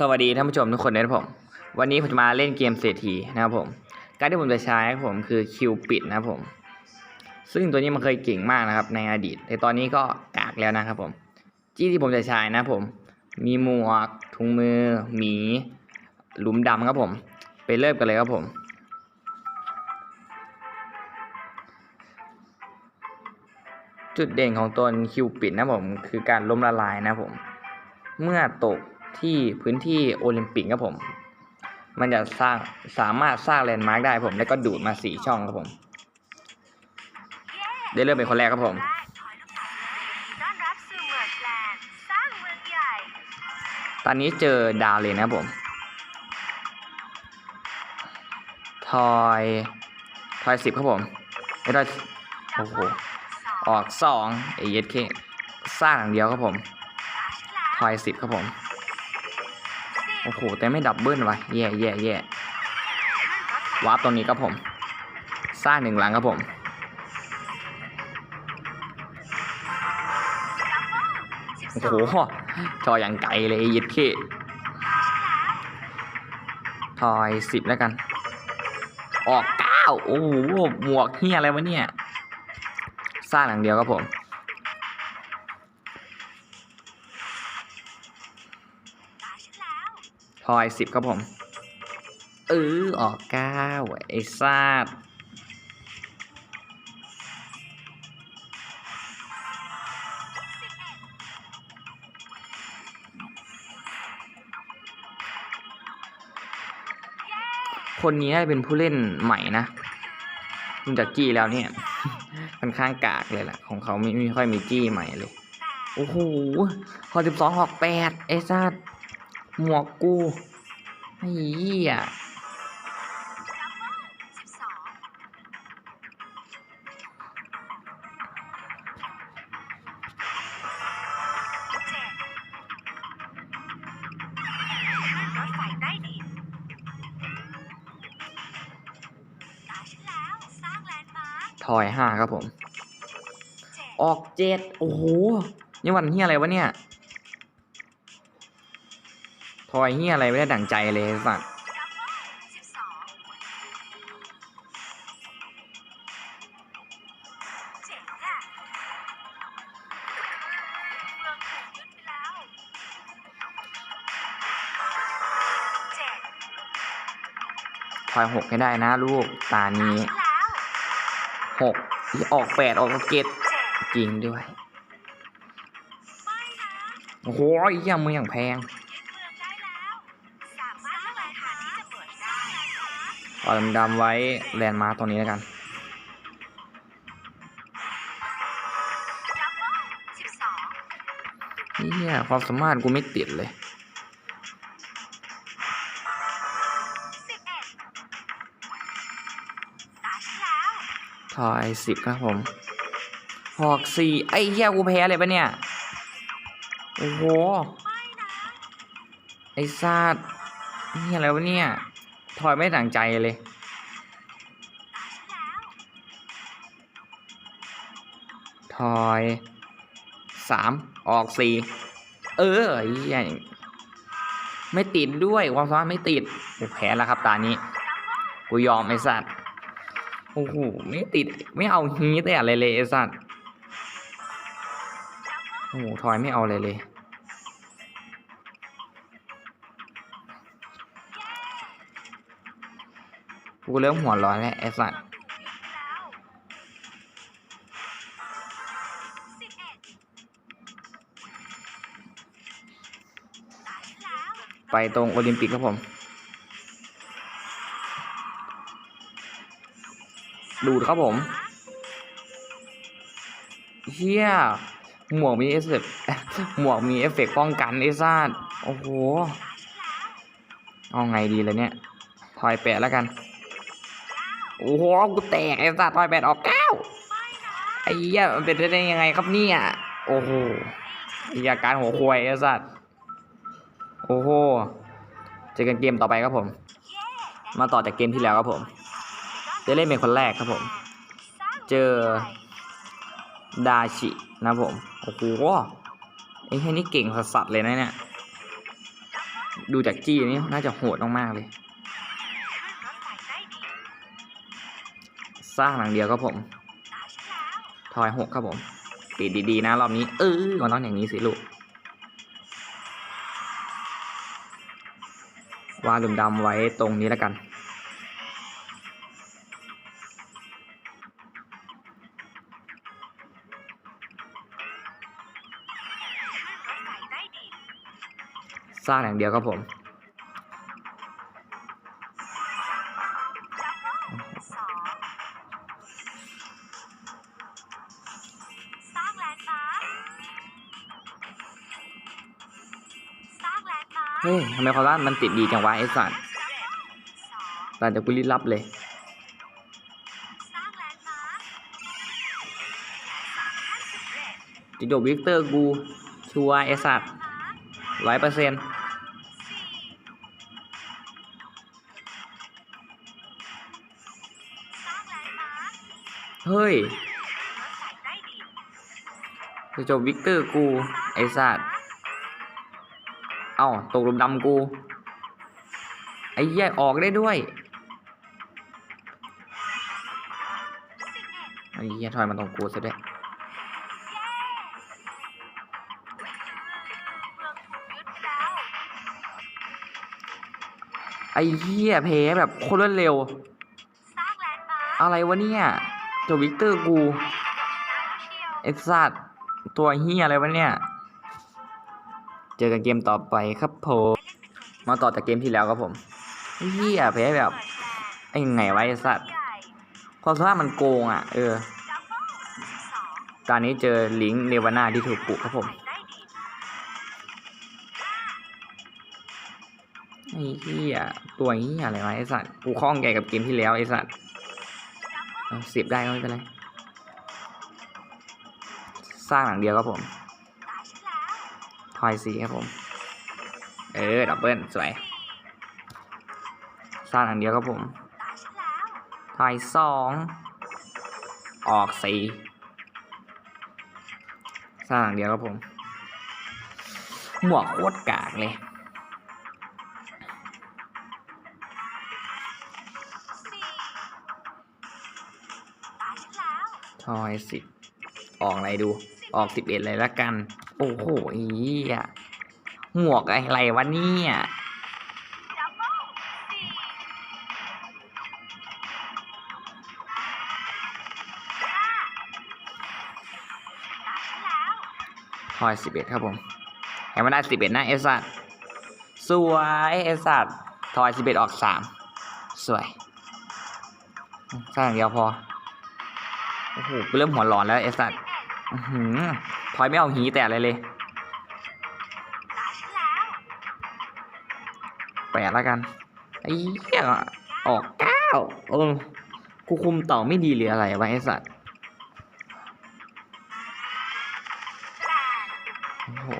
สวัสดีท่านผู้ชมทุกคนนะครับผม วันนี้ผมจะมาเล่นเกมเศรษฐีนะครับผม การที่ผมจะใช้ครับผมคือคิวปิดนะครับผม ซึ่งตัวนี้มันเคยเก่งมากนะครับในอดีต แต่ตอนนี้ก็กากแล้วนะครับผม จี้ที่ผมจะใช้นะครับผม มีหมวกถุงมือ หมี หลุมดำครับผม ไปเริ่มกันเลยครับผม จุดเด่นของตัวคิวปิดนะครับผมคือการล้มละลายนะครับผม เมื่อตก ที่พื้นที่โอลิมปิกครับผม มันจะสร้างสามารถสร้างแลนด์มาร์กได้ผม แล้วก็ดูดมาสี่ช่องครับผม ได้เริ่มเป็นคนแรกครับผมตอนนี้เจอดาวเลยนะผม ทอย ทอยสิบครับผมไม่ได้โอ้โห ออกสองเอเยสเคสร้างอย่างเดียวครับผม ทอยสิบครับผม โอ้โห แต่ไม่ดับเบิลวะแย่แย่แย่วาร์ปตรงนี้ครับผม สร้างหนึ่งหลังครับผม โอ้โห จออย่างไกลเลยย็ดเคทอยสิบแล้วกัน ออกเก้าโอ้โหหมวกเฮียอะไรวะเนี่ย สร้างหลังเดียวครับผม ทอยสิบครับผมเออออกเก้าไอ้ซาดคนนี้น่าจะเป็นผู้เล่นใหม่นะดูจากจี้แล้วเนี่ยค่อนข้างกากเลยแหละของเขาไม่ไม่ค่อยมีจี้ใหม่เลย โอ้โหพอสิบสองหอกแปดไอ้ซาด หมวกกูไอ้เหี้ยทอยห้าครับผม ออกเจ็ดโอ้โห นี่วันเฮียอะไรวะเนี่ย ทอยเฮียอะไรไม่ได้ดั่งใจเลยสัตว์ทอยหกให้ได้นะลูก ตานี้หกออกแปดออกเจ็ดจริงด้วย โอ้โหไอ้เหี้ยมืออย่างแพง เอาดำไว้แลนด์มาร์ตรงนี้แล้วกันเฮียความสามารถกูไม่ติดเลยทอยสิบครับผมหอกสี่ไอ้เหี้ยกูแพ้เลยปะเนี่ย โอ้โห ไอ้ซาดนี่อะไรวะเนี่ย ทอยไม่ต่างใจเลย ทอยสามออกสี่เออไอ้เหี้ยไม่ติดด้วยความสามารถไม่ติดแพ้แล้วครับตานี้ กูยอมไอ้สัตว์โอ้โหไม่ติดไม่เอาฮีแต่อะไรเลยไอ้สัตว์โอ้โหทอยไม่เอาอะไรเลย กูเริ่มหัวร้อนแล้วไอ้สัตว์ไปตรงโอลิมปิกครับผม ดูดครับผมเฮียหมวกมีเอฟเฟกต์หมวกมีเอฟเฟกต์ป้องกันไอ้ซาดโอ้โห เอาไงดีเลยเนี่ยทอยแปดแล้วกัน โอ้โหกูแตกไอ้สัตว์ทอยแปดออกเก้าไอ้เหี้ยมันเป็นไปได้ยังไงครับเนี่ยโอ้โหไอ้เหี้ยการหัวควายไอ้สัตว์โอ้โหเจอกันเกมต่อไปครับผม มาต่อจากเกมที่แล้วครับผมจะเล่นเป็นคนแรกครับผม เจอดาชินะครับผมโอ้โหไอ้แค่นี้เก่งสัสๆเลยนะเนี่ยดูจากจี้นี่น่าจะโหดมากๆเลย สร้างหลังเดียวครับผม ทอยหกครับผมปิดดีๆนะรอบนี้ เออมันต้องอย่างนี้สิลูกวางหลุมดำไว้ตรงนี้แล้วกันขึ้นรถไฟใต้ดินสร้างอย่างเดียวครับผม เฮ้ยทำไมความว่ามันติดดีจังวะไอ้สัตว์ดับเบิลสองแต่จะกุลิลับเลยสร้างแลนด์มาร์คสามขั้นสำเร็จจิโดวิกเตอร์กูชัวไอ้สัตว์ร้อยเปอร์เซ็นต์เฮ้ยรถไฟใต้ดินจิโดวิกเตอร์กู ไอ้สัตว์ อ้าตกหลุมดำกู ไอ้เหี้ยออกได้ด้วย ไอ้เหี้ยถอยมาตรงกูซะด้วยเย้เมืองถูกยึดไปแล้วไอ้เหี้ยแพ้แบบโคตรวดเร็ว อะไรวะเนี่ยจวิกเตอร์กูเชียวไอ้สัตว์ตัวเหี้ยอะไรวะเนี่ย เจอกันเกมต่อไปครับผมมาต่อจากเกมที่แล้วครับผมเหี้ยแพ้แบบไอ้ไงวะไอ้สัตว์ความสามารถมันโกงอะ เออ ตอนนี้เจอลิงเนวาน่าที่ถูกปลุกครับผมไอ้เหี้ยตัวเหี้ยอะไรวะไอ้สัตว์กูคล้องแก่กับเกมที่แล้วไอ้สัตว์เสียบได้ก็ไม่เป็นไร สร้างหลังเดียวครับผม ทอยสีครับผม เออ ดับเบิลสวยสร้างหลังเดียวครับผมตาฉันแล้วทอยสอง ออกสีสร้างหลังเดียวครับผม หมวกโคตรกากเลย ทอยสิบออกอะไรดู ออกสิบเอ็ดเลยละกัน อ้โหอีอะหมวกอะไรวะเนี่ยดับเบิ้ลสี่ห้าตาฉันแล้วทอยสิบเอ็ดครับผมให้มันได้สิบเอ็ดนะเอสัตสวยเอสัตทอยสิบเอ็ดออกสามสวยสร้างยางเดียวพอ โอ้โหกูเริ่มหัวร้อนแล้วเอสัตอื้อหือ ทอยไม่เอาหีแต่อะไรเลยตาฉันแล้วแปดแล้วกันไอ้เหี้ยออกเก้าเออกูคุมต่อไม่ดีหรืออะไรวะไอสัตว์แปดโอ้โห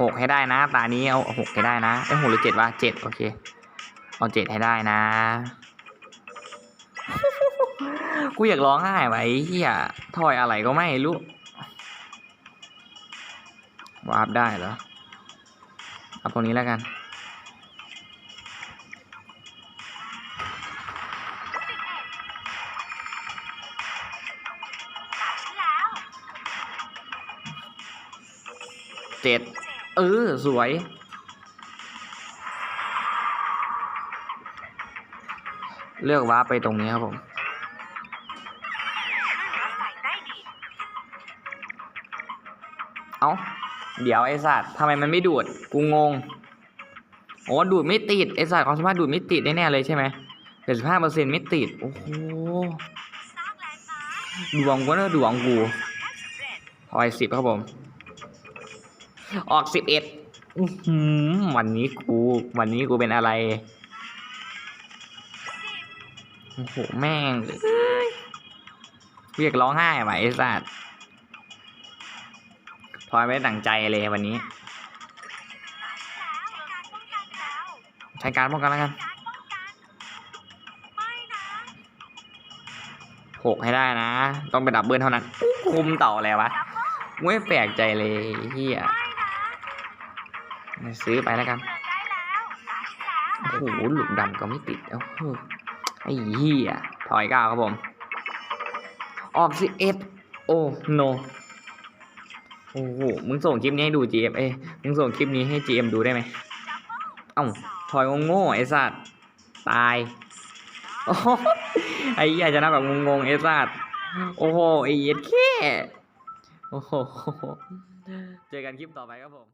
หกให้ได้นะ ตานี้เอาหกให้ได้นะไอ้ยหกหรือเจ็ดวะเจ็ดโอเคเอาเจ็ดให้ได้นะ กูอยากร้องไห้ไว้เฮียถอยอะไรก็ไม่รู้ วาร์ปได้เหรอเอาตรงนี้แล้วกัน เจ็ด เออ สวย เลือกวาร์ปไปตรงนี้ครับผมเอ้า เดี๋ยวไอ้สัตว์ทำไมมันไม่ดูด กูงงโอ้ดูดไม่ติดไอ้สัตว์ความสามารถดูดไม่ติดแน่ๆเลยใช่ไหมเจ็ดสิบห้าเปอร์เซ็นต์ไม่ติด โอ้โหดวงกูนะดวงกูสองขั้นสำเร็จพอยสิบครับผม ออกสิบเอ็ดวันนี้กู วันนี้กูเป็นอะไร โอ้โห แม่งเอ้ยเรียกร้องไห้ว่ะไอ้สัตว์ พลอยไม่ได้ตั้งใจเลยวันนี้ ใช้การป้องกันแล้วกันหกให้ได้นะ ต้องเป็นดับเบิลเท่านั้น คุมต่ออะไรวะไม่แปลกใจเลยเฮียไม่นะซื้อไปแล้วกันโอ้โหหลุมดำก็ไม่ติดโอ้โหไอ้เหี้ยถอยก้าวครับผม ออกสิเอ็ดโอ้โน โอ้โห มึงส่งคลิปนี้ให้ดู GM เอ้มึงส่งคลิปนี้ให้ GM ดูได้ไหมเอ้าถอยโง่ๆไอ้สัตว์ตาย โอ้ไอ้เหี้ยชนะแบบงงๆไอ้สัตว์โอ้โห ไอ้เย็ดแค่โอ้โห เจอกันคลิปต่อไปครับผม